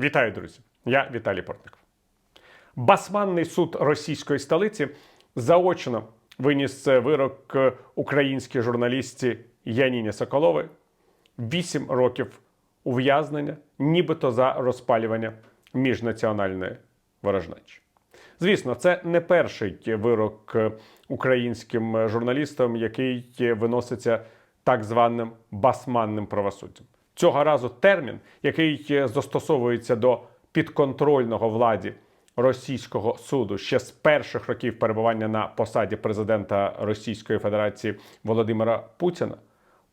Вітаю, друзі! Я Віталій Портников. Басманний суд російської столиці заочно виніс вирок українській журналістці Яніні Соколовій 8 років ув'язнення, нібито за розпалювання міжнаціональної ворожнечі. Звісно, це не перший вирок українським журналістам, який виноситься так званим басманним правосуддям. Цього разу термін, який застосовується до підконтрольного владі російського суду ще з перших років перебування на посаді президента Російської Федерації Володимира Путіна,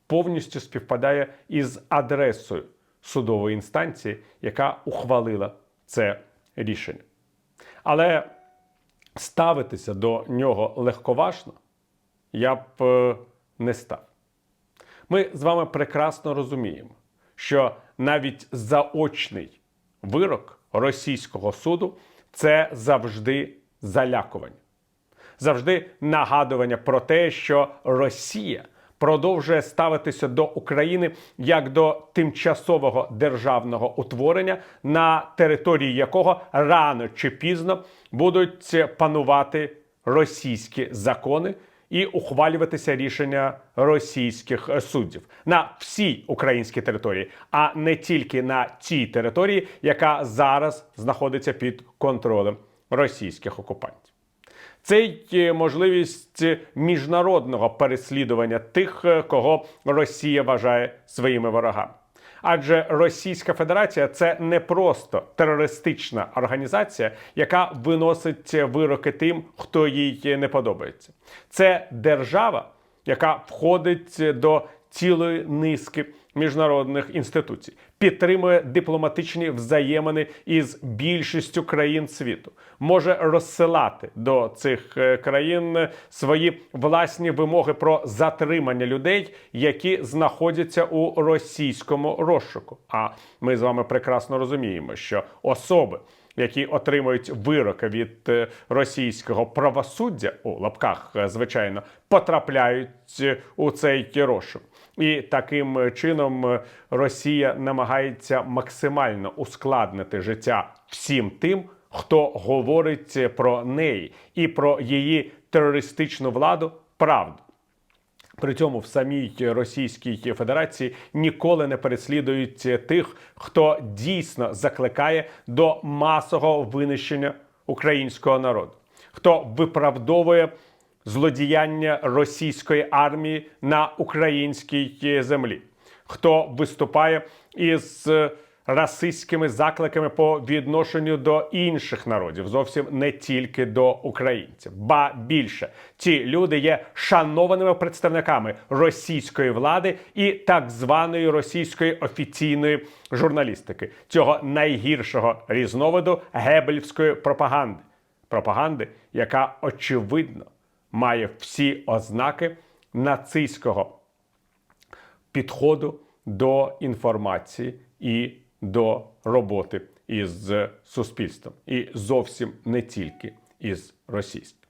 повністю співпадає із адресою судової інстанції, яка ухвалила це рішення. Але ставитися до нього легковажно я б е, не став. Ми з вами прекрасно розуміємо, що навіть заочний вирок російського суду це завжди залякування, завжди нагадування про те, що Росія продовжує ставитися до України як до тимчасового державного утворення, на території якого рано чи пізно будуть панувати російські закони і ухвалюватися рішення російських суддів на всій українській території, а не тільки на тій території, яка зараз знаходиться під контролем російських окупантів. Це й можливість міжнародного переслідування тих, кого Росія вважає своїми ворогами. Адже Російська Федерація це не просто терористична організація, яка виносить вироки тим, хто їй не подобається. Це держава, яка входить до цілої низки міжнародних інституцій, підтримує дипломатичні взаємини із більшістю країн світу, може розсилати до цих е, країн свої власні вимоги про затримання людей, які знаходяться у російському розшуку. А ми з вами прекрасно розуміємо, що особи. Які отримують вироки від е, російського правосуддя у лапках, е, звичайно, потрапляють е, у цей розшук. І таким чином Росія намагається максимально ускладнити життя всім тим, хто говорить про неї і про її терористичну владу правду. При цьому в самій Російській Федерації ніколи не переслідують тих, хто дійсно закликає до масового винищення українського народу, хто виправдовує злодіяння російської армії на українській землі, хто виступає із расистськими закликами по відношенню до інших народів, зовсім не тільки до українців. Ба більше ці люди є шанованими представниками російської влади і так званої російської офіційної журналістики, цього найгіршого різновиду гебельської пропаганди, пропаганди, яка очевидно має всі ознаки нацистського підходу до інформації і до роботи із суспільством, і зовсім не тільки із російським.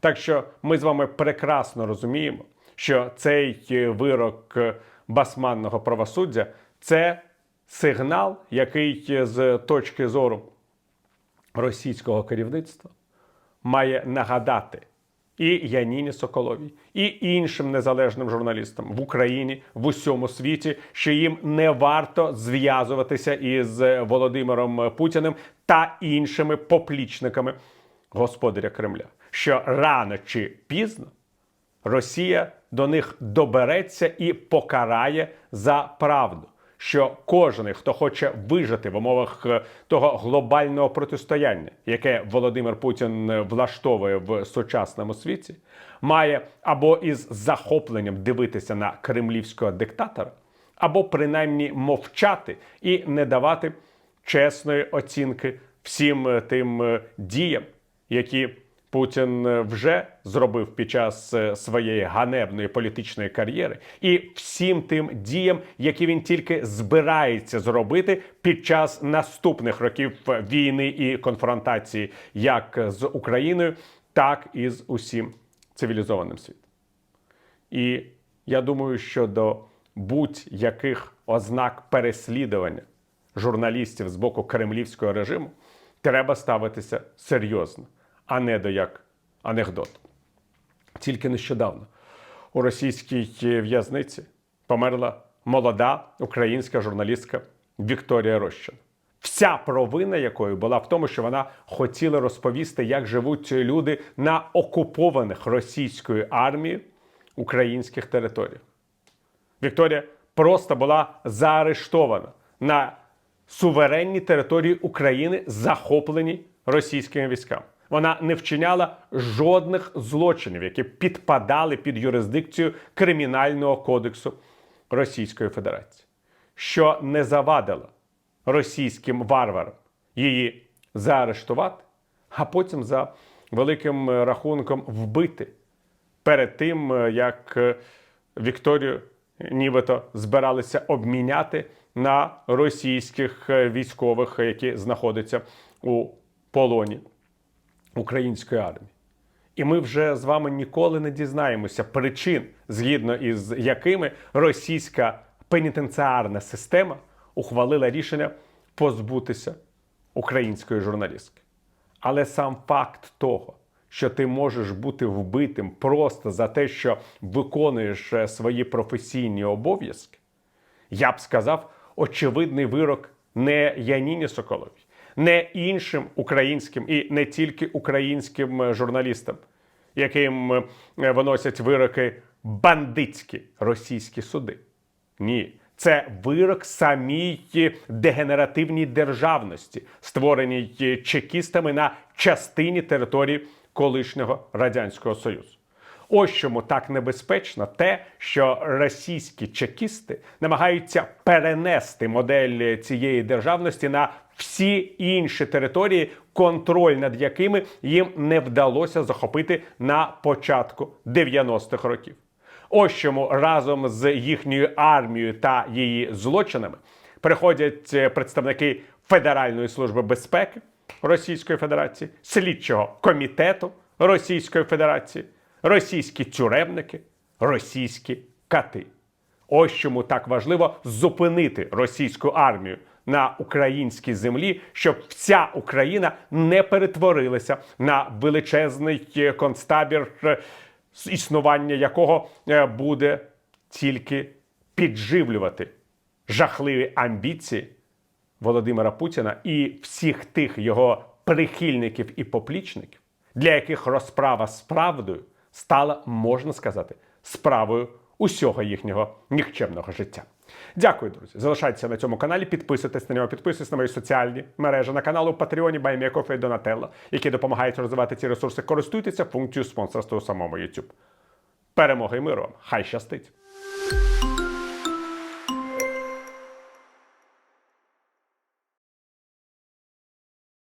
Так що ми з вами прекрасно розуміємо, що цей вирок басманного правосуддя це сигнал, який з точки зору російського керівництва має нагадати і Яніні Соколовій, і іншим незалежним журналістам в Україні в усьому світі, що їм не варто зв'язуватися із Володимиром Путіним та іншими поплічниками господаря Кремля. Що рано чи пізно Росія до них добереться і покарає за правду що кожен, хто хоче вижити в умовах е, того глобального протистояння, яке Володимир Путін е, влаштовує в сучасному світі, має або із захопленням дивитися на кремлівського диктатора, або принаймні мовчати і не давати чесної оцінки всім е, тим діям, які Путін е, вже зробив під час е, своєї ганебної політичної кар'єри, і всім тим діям, які він тільки збирається зробити під час наступних років війни і конфронтації, як з Україною, так і з усім цивілізованим світом. І я думаю, що до будь-яких ознак переслідування журналістів з боку кремлівського режиму треба ставитися серйозно, а не до як анекдот. Тільки нещодавно у російській в'язниці померла молода українська журналістка Вікторія Рощина. Вся провина якої була в тому, що вона хотіла розповісти, як живуть люди на окупованих російською армією українських територіях. Вікторія просто була заарештована на суверенній території України, захоплені російськими військами. Вона не вчиняла жодних злочинів, які підпадали під юрисдикцію Кримінального кодексу Російської Федерації, що не завадило російським варварам її заарештувати, а потім за великим е, рахунком вбити перед тим, е, як е, Вікторію нібито збиралися обміняти на російських військових, які знаходяться у полоні української армії. І ми вже з вами ніколи не дізнаємося причин, згідно із якими російська пенітенціарна система ухвалила рішення позбутися української журналістки. Але сам факт того, що ти можеш бути вбитим просто за те, що виконуєш е, свої професійні обов'язки, я б сказав, очевидний вирок не Яніні Соколовій, не іншим українським і не тільки українським е, журналістам, яким е, виносять вироки бандитські російські суди. Ні, це вирок самій дегенеративній державності, створеній чекістами на частині території колишнього радянського союзу. Ось чому так небезпечно те, що російські чекісти намагаються перенести модель цієї державності на всі інші території, контроль над якими їм не вдалося захопити на початку 90-х років. Ось чому разом з їхньою армією та її злочинами приходять е, представники Федеральної служби безпеки Російської Федерації, слідчого комітету Російської Федерації, російські тюремники, російські кати. Ось чому так важливо зупинити російську армію на українській землі, щоб вся Україна не перетворилася на величезний е, концтабір, е, існування якого е, буде тільки підживлювати жахливі амбіції Володимира Путіна і всіх тих його прихильників і поплічників, для яких розправа з правдою стала, можна сказати, справою усього їхнього нікчемного життя. Дякую, друзі. Залишайтеся на цьому каналі, підписуйтесь на нього, підписуйтесь на мої соціальні мережі на канал у Патреоні Байміякофе і Донателла, які допомагають розвивати ці ресурси. Користуйтеся функцією спонсорства у самому YouTube. Перемоги і миру! Хай щастить!